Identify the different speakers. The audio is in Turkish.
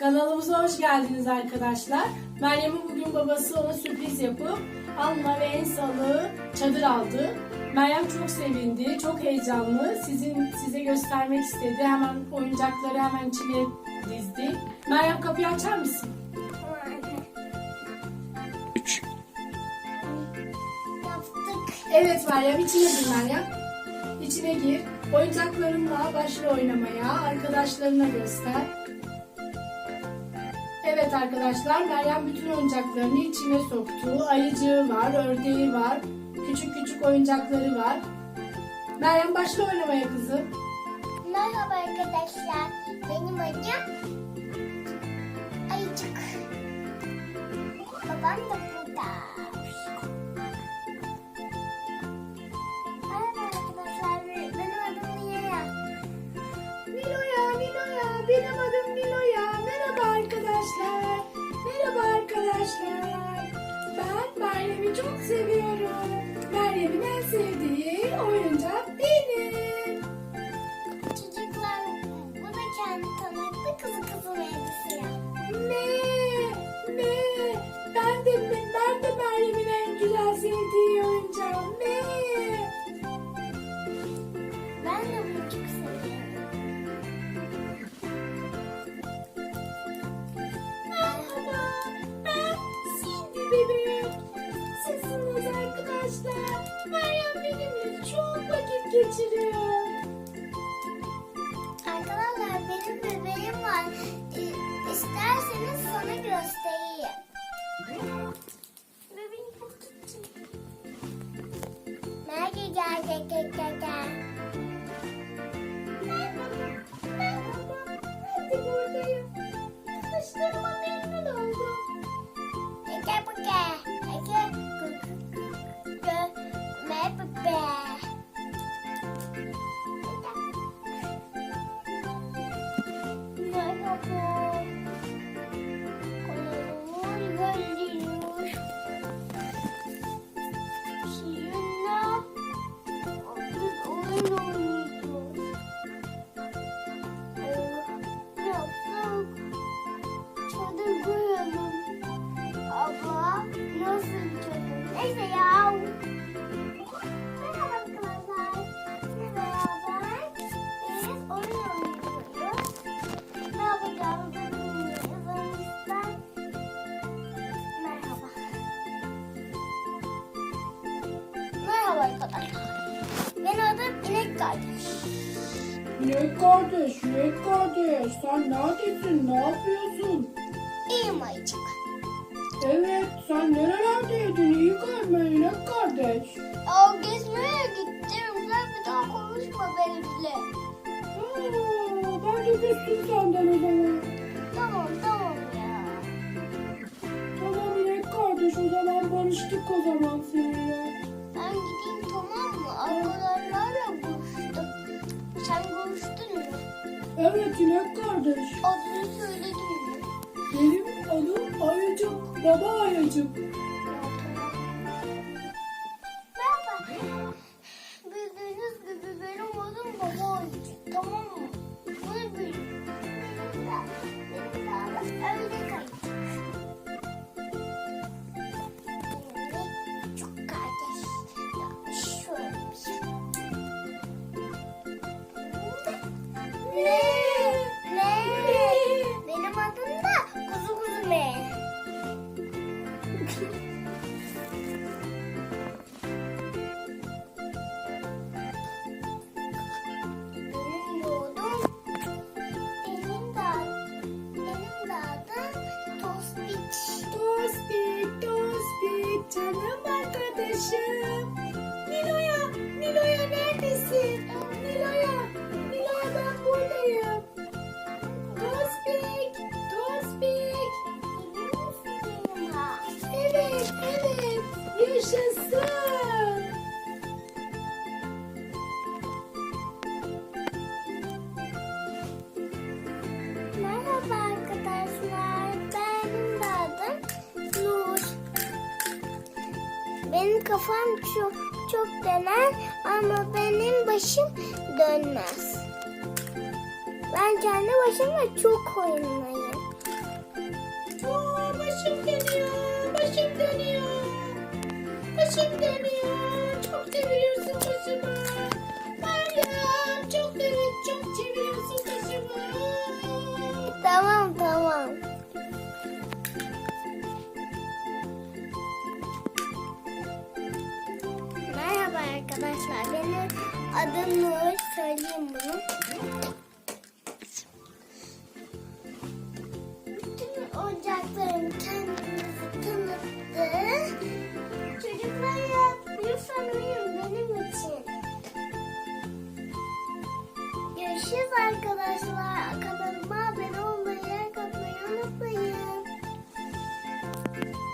Speaker 1: Kanalımıza hoş geldiniz arkadaşlar. Meryem'in bugün babası ona sürpriz yapıp Alma ve Ensal'ı çadır aldı. Meryem çok sevindi, çok heyecanlı. Sizin size göstermek istedi. Hemen oyuncakları hemen içine dizdi. Meryem kapıyı açar mısın?
Speaker 2: 3
Speaker 3: Yaptık.
Speaker 1: Evet Meryem, içine gir Meryem. İçine gir. Oyuncaklarınla başla oynamaya. Arkadaşlarına göster. Evet arkadaşlar, Meryem bütün oyuncaklarını içine soktu. Ayıcığı var, ördeği var. Küçük küçük oyuncakları var. Meryem başla oynamaya kızım.
Speaker 3: Merhaba arkadaşlar. Benim adım Ayıcık. Babam da
Speaker 1: Sizsiniz arkadaşlar. Meryem benimle çok vakit geçiriyor.
Speaker 3: Arkadaşlar benim bebeğim var. Ee, İsterseniz sana göstereyim. Bebeğim çok küçük. Merhaba gel gel gel gel gel.
Speaker 1: Merhaba. Merhaba. Ben de buradayım. Tanıştığıma
Speaker 3: Kardeş.
Speaker 1: İnek kardeş, inek kardeş. Sen neredesin? Ne yapıyorsun?
Speaker 3: İyiyim ayıcık.
Speaker 1: Evet, sen nerelerdeydin? İyi görme inek kardeş.
Speaker 3: Aa, gezmeye gittim. Sen bir daha konuşma benimle.
Speaker 1: Aa, ben de küstüm senden o zaman.
Speaker 3: Tamam tamam ya.
Speaker 1: Tamam inek kardeş, o zaman barıştık o zaman seninle.
Speaker 3: Sen buluştun mu?
Speaker 1: Evet inek kardeş.
Speaker 3: Adını söyledin mi?
Speaker 1: Benim adım Ayıcık, baba Ayıcık.
Speaker 3: Ne?
Speaker 1: Evet, yaşasın.
Speaker 3: Merhaba arkadaşlar. Benim adım Nur. Benim kafam çok çok döner ama benim başım dönmez. Ben kendi başıma çok Meryem çok çeviriyorsun başımı. Meryem çok evet çok çeviriyorsun başımı. Tamam tamam. Merhaba arkadaşlar. Benim adım Nur. Söyleyeyim bunu. Görüşürüz arkadaşlar.